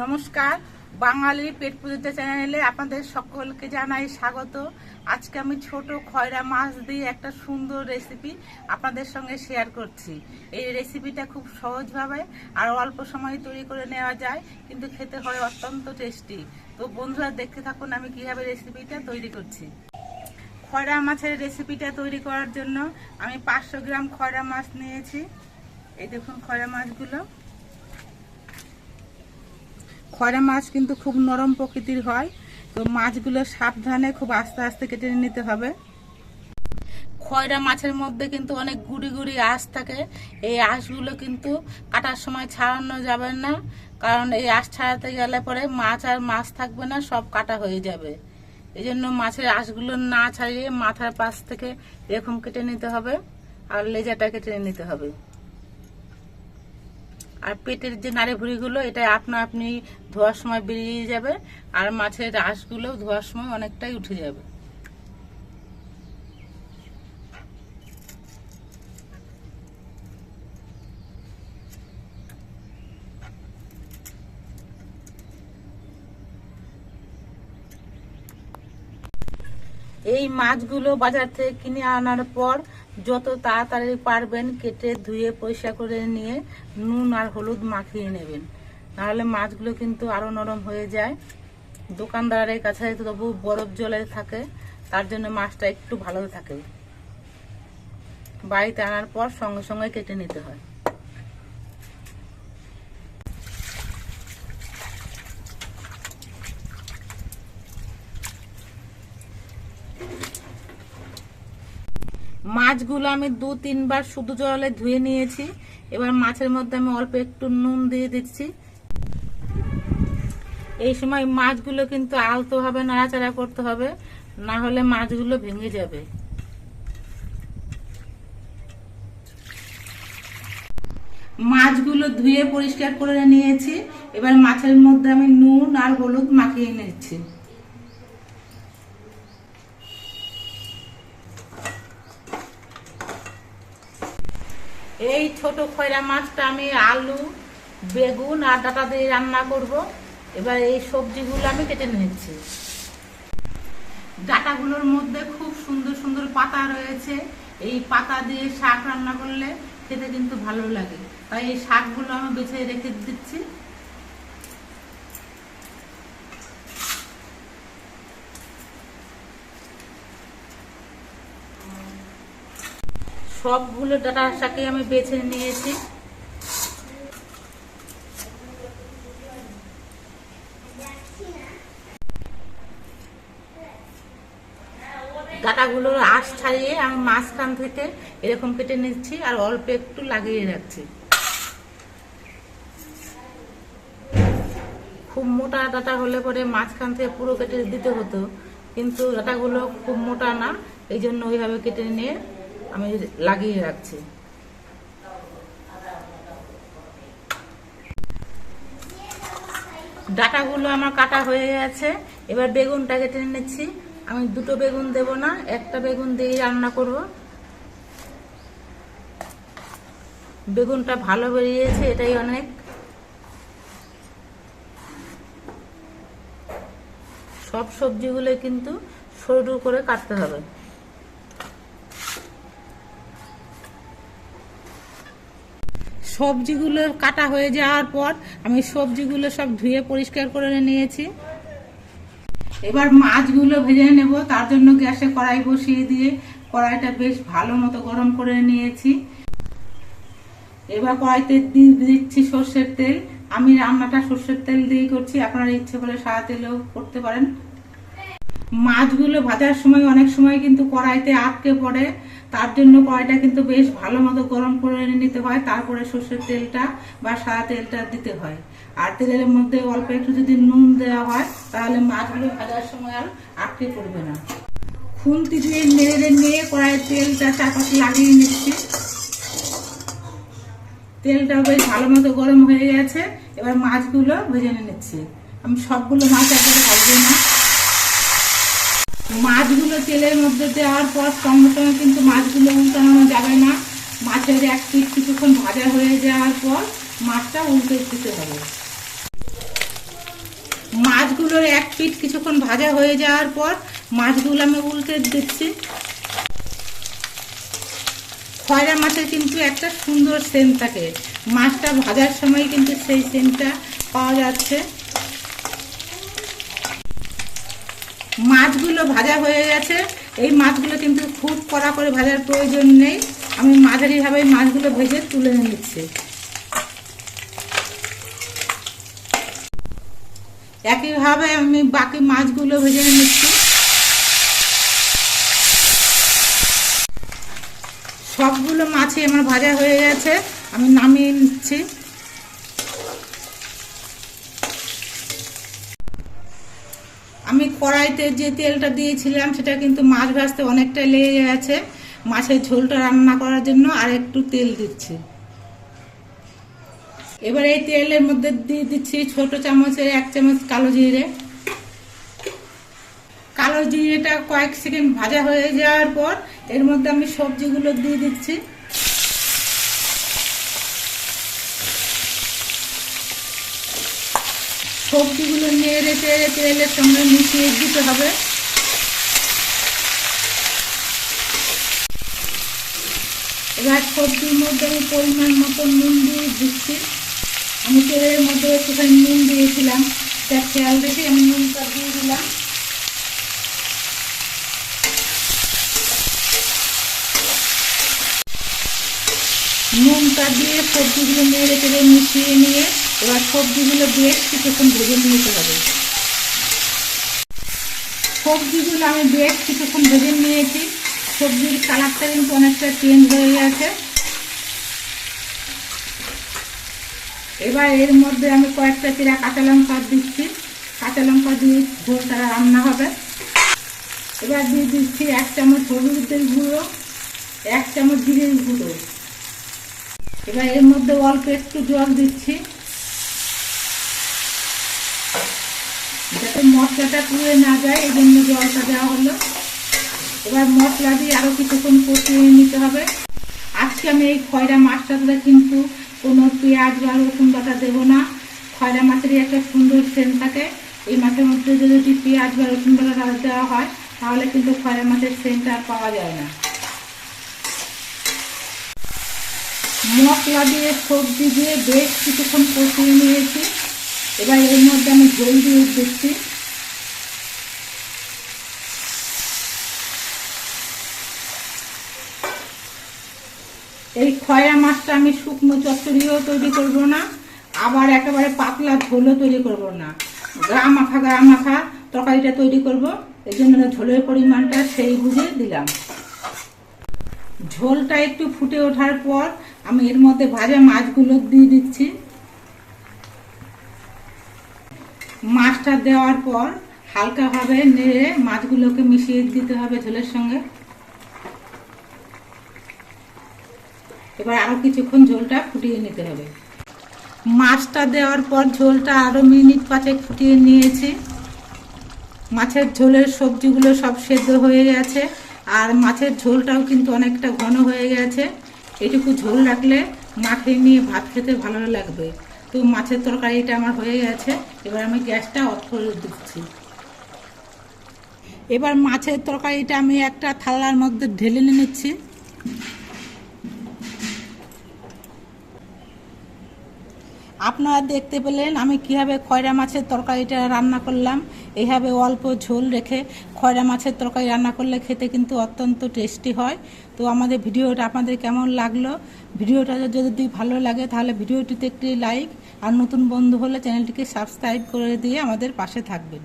নমস্কার বাঙালি পেট পুজোতে চ্যানেলে আপনাদের সকলকে জানাই স্বাগত। আজকে আমি ছোট খয়রা মাছ দিয়ে একটা সুন্দর রেসিপি আপনাদের সঙ্গে শেয়ার করছি। এই রেসিপিটা খুব সহজভাবে আর অল্প সময়ে তৈরি করে নেওয়া যায়, কিন্তু খেতে হয় অত্যন্ত টেস্টি তো বন্ধুরা, দেখতে থাকুন আমি কীভাবে রেসিপিটা তৈরি করছি। খয়রা মাছের রেসিপিটা তৈরি করার জন্য আমি পাঁচশো গ্রাম খয়রা মাছ নিয়েছি। এই দেখুন খয়রা মাছগুলো। খয়রা মাছ কিন্তু খুব নরম প্রকৃতির হয়, তো মাছগুলো সাবধানে খুব আস্তে আস্তে কেটে নিতে হবে। খয়রা মাছের মধ্যে কিন্তু অনেক গুড়ি গুড়ি আঁশ থাকে। এই আঁশগুলো কিন্তু কাটার সময় ছাড়ানো যাবে না, কারণ এই আঁশ ছাড়াতে গেলে পরে মাছ আর মাছ থাকবে না, সব কাটা হয়ে যাবে। এই জন্য মাছের আঁশগুলো না ছাড়িয়ে মাথার পাশ থেকে এরকম কেটে নিতে হবে, আর লেজাটা কেটে নিতে হবে। আর পেটের যে নাড়ি ভুড়িগুলো এটা আপনা আপনি ধোয়ার সময় বেরিয়ে যাবে, আর মাছের আঁশগুলো ধোয়ার সময় অনেকটাই উঠে যাবে। এই মাছগুলো বাজার থেকে কিনে আনার পর যত তাড়াতাড়ি পারবেন কেটে ধুয়ে পরিষ্কার করে নিয়ে নুন আর হলুদ মাখিয়ে নেবেন। নাহলে মাছগুলো কিন্তু আরও নরম হয়ে যায়। দোকানদারের কাছে তবু বরফ জলে থাকে, তার জন্য মাছটা একটু ভালো থাকে। বাড়িতে আনার পর সঙ্গে সঙ্গে কেটে নিতে হয়। মাছগুলো আমি দু, তিনবার শুধু জলে ধুয়ে নিয়েছি। এবার মাছের মধ্যে আমি অল্প একটু নুন দিয়ে দিচ্ছি। এই সময় মাছগুলো কিন্তু আলতো ভাবে নাড়াচাড়া করতে হবে। না হলে মাছগুলো ভেঙে যাবে। মাছগুলো ধুয়ে পরিষ্কার করে নিয়েছি। এবার মাছের মধ্যে আমি নুন আর হলুদ মাখিয়ে নিচ্ছি। এই ছোট খয়রা মাছটা আমি আলু, বেগুন আর ডাটা দিয়ে রান্না করব। এবার এই সবজিগুলো আমি কেটে নিচ্ছি। ডাটাগুলোর মধ্যে খুব সুন্দর সুন্দর পাতা রয়েছে। এই পাতা দিয়ে শাক রান্না করলে খেতে কিন্তু ভালো লাগে। তাই এই শাকগুলো আমি বেছে রেখে দিচ্ছি। সবগুলো ডাটা শাকে আমি বেছে নিয়েছি। ডাটাগুলোর আঁশ ছাড়িয়ে আমি মাঝখান থেকে এরকম কেটে নিচ্ছি আর অল্প একটু লাগিয়ে রাখছি। খুব মোটা ডাটা হলে পরে মাঝখান থেকে পুরো কেটে দিতে হতো, কিন্তু ডাটাগুলো খুব মোটা না, এই জন্য ওইভাবে কেটে নিয়ে আমি লাগিয়ে রাখছি। ডাটাগুলো আমার কাটা হয়ে গেছে। এবার বেগুনটা কেটে নিচ্ছি। আমি দুটো বেগুন দেব না, একটা বেগুন দিয়ে রান্না করব। বেগুনটা ভালো বেরিয়েছে, এটাই অনেক। সব সবজিগুলো কিন্তু সরু করে কাটতে হবে। সবজিগুলো কাটা হয়ে যাওয়ার পর আমি সবজিগুলো সব ধুয়ে পরিষ্কার করে নিয়েছি। এবার মাছগুলো ভেজে নেব, তার জন্য গ্যাসে কড়াই বসিয়ে দিয়ে কড়াইটা বেশ ভালো মতো গরম করে নিয়েছি। এবার কড়াইতে দিচ্ছি সর্ষের তেল। আমি রান্নাটা সর্ষের তেল দিয়ে করছি, আপনারা ইচ্ছে করে সাদা তেলেও করতে পারেন। মাছগুলো ভাজার সময় অনেক সময় কিন্তু কড়াইতে আটকে পড়ে তার জন্য কড়াইটা কিন্তু বেশ ভালো মতো গরম করে নিতে হয়। তারপরে সর্ষের তেলটা বা সাদা তেলটা দিতে হয়। আর তেলের মধ্যে অল্প একটু যদি নুন দেওয়া হয়, তাহলে মাছগুলো ভাজার সময় আর আটকে পড়বে না। খুন্তি দিয়ে নেড়ে নিয়ে কড়াইয়ের তেলটা চারপাশে লাগিয়ে নিচ্ছি। তেলটা বেশ ভালো মতো গরম হয়ে গেছে। এবার মাছগুলো ভেজে নিচ্ছি। আমি সবগুলো মাছ একবারে ভাজবো না। মাছগুলো তেলের মধ্যে দেওয়ার পর সঙ্গে সঙ্গে কিন্তু মাছগুলো উল্টানো যাবে না। মাছের এক পিঠ কিছুক্ষণ ভাজা হয়ে যাওয়ার পর মাছটা উল্টে দিতে হবে। মাছগুলোর এক পিঠ কিছুক্ষণ ভাজা হয়ে যাওয়ার পর মাছগুলো আমি উল্টে দিচ্ছি। খয়রা মাছের কিন্তু একটা সুন্দর সেন্ট থাকে। মাছটা ভাজার সময় কিন্তু সেই সেন্টটা পাওয়া যাচ্ছে। মাছগুলো ভাজা হয়ে গেছে। এই মাছগুলো কিন্তু খুব কড়া করে ভাজার প্রয়োজন নেই। আমি মাঝারিভাবে মাছগুলো ভেজে তুলে নিচ্ছি। একইভাবে আমি বাকি মাছগুলো ভেজে নিচ্ছি। সবগুলো মাছই আমার ভাজা হয়ে গেছে। আমি নামিয়ে নিচ্ছি আমি কড়াইতে যে তেলটা দিয়েছিলাম, সেটা কিন্তু মাছ ভাজতে অনেকটা লেগে গেছে। মাছের ঝোলটা রান্না করার জন্য আর একটু তেল দিচ্ছি। এবার এই তেলের মধ্যে দিয়ে দিচ্ছি ছোট চামচের এক চামচ কালো জিরে। কালো জিরেটা কয়েক সেকেন্ড ভাজা হয়ে যাওয়ার পর এর মধ্যে আমি সবজিগুলো দিয়ে দিচ্ছি। সবজিগুলো নেড়ে রেখে তেলের সঙ্গে মিশিয়ে দিতে হবে। এবার সবজির মধ্যে আমি পরিমাণ মতো নুন দিয়ে দিচ্ছি। আমি তেলের মধ্যে একটুখানি নুন দিয়েছিলাম। তার খেয়াল রেখে আমি নুনটা দিয়ে দিলাম। নুনটা দিয়ে সবজিগুলো নেড়ে চেড়ে মিশিয়ে নিয়ে এবার সবজিগুলো বেশ কিছুক্ষণ ভেজে নিতে হবে। সবজিগুলো আমি বেশ কিছুক্ষণ ভেজে নিয়েছি। সবজির কালারটা কিন্তু অনেকটা চেঞ্জ হয়ে গেছে। এবার এর মধ্যে আমি কয়েকটা চিরা কাঁচা লঙ্কা দিচ্ছি। কাঁচা লঙ্কা দিয়ে ঝোলটা রান্না হবে। এবার দিয়ে দিচ্ছি এক চামচ হলুদের গুঁড়ো, এক চামচ জিরের গুঁড়ো। এবার এর মধ্যে অল্প একটু জল দিচ্ছি। যাতে মশলাটা পুড়ে না যায় এই জন্য জলটা দেওয়া হলো। এবার মশলা দিয়ে আরও কিছুক্ষণ কষিয়ে নিতে হবে। আজকে আমি এই খয়রা মাছটাতে কিন্তু কোনো পেঁয়াজ বা রসুন বাটা দেবো না। খয়রা মাছেরই একটা সুন্দর সেন্ট থাকে। এই মাছের মধ্যে যদি পেঁয়াজ বা রসুন বাটা দেওয়া হয়, তাহলে কিন্তু খয়রা মাছের সেন্টটা আর পাওয়া যায় না। মশলা দিয়ে, সবজি দিয়ে বেশ কিছুক্ষণ কষিয়ে নিয়েছি। এবার এর মধ্যে আমি ঝোল দিয়ে দিচ্ছি এই খয়া মাছটা আমি শুকনো চচ্চড়িও তৈরি করব না, আবার একেবারে পাতলা ঝোলও তৈরি করব না। গা মাখা গা মাখা তরকারিটা তৈরি করব। এই জন্য ঝোলের পরিমাণটা সেই বুঝে দিলাম। ঝোলটা একটু ফুটে ওঠার পর আমি এর মধ্যে ভাজা মাছগুলো দিয়ে দিচ্ছি। মাছটা দেওয়ার পর হালকাভাবে নেড়ে মাছগুলোকে মিশিয়ে দিতে হবে ঝোলের সঙ্গে। এবার আরও কিছুক্ষণ ঝোলটা ফুটিয়ে নিতে হবে। মাছটা দেওয়ার পর ঝোলটা আরও মিনিট পাঁচেক ফুটিয়ে নিয়েছি। মাছের ঝোলের সবজিগুলো সব সেদ্ধ হয়ে গেছে, আর মাছের ঝোলটাও কিন্তু অনেকটা ঘন হয়ে গেছে। এটুকু ঝোল রাখলে মাঠে নিয়ে ভাত খেতে ভালো লাগবে। তো মাছের তরকারিটা আমার হয়ে গেছে, এবার আমি গ্যাসটা অফ করে দিচ্ছি। এবার মাছের তরকারিটা আমি একটা থালার মধ্যে ঢেলে নিচ্ছি। আপনারা দেখতে পেলেন আমি কীভাবে খয়রা মাছের তরকারিটা রান্না করলাম। এইভাবে অল্প ঝোল রেখে খয়রা মাছের তরকারি রান্না করলে খেতে কিন্তু অত্যন্ত টেস্টি হয়। তো আমাদের ভিডিওটা আপনাদের কেমন লাগল? ভিডিওটা যদি ভালো লাগে তাহলে ভিডিওটিতে একটি লাইক আর নতুন বন্ধু হলে চ্যানেলটিকে সাবস্ক্রাইব করে দিয়ে আমাদের পাশে থাকবেন।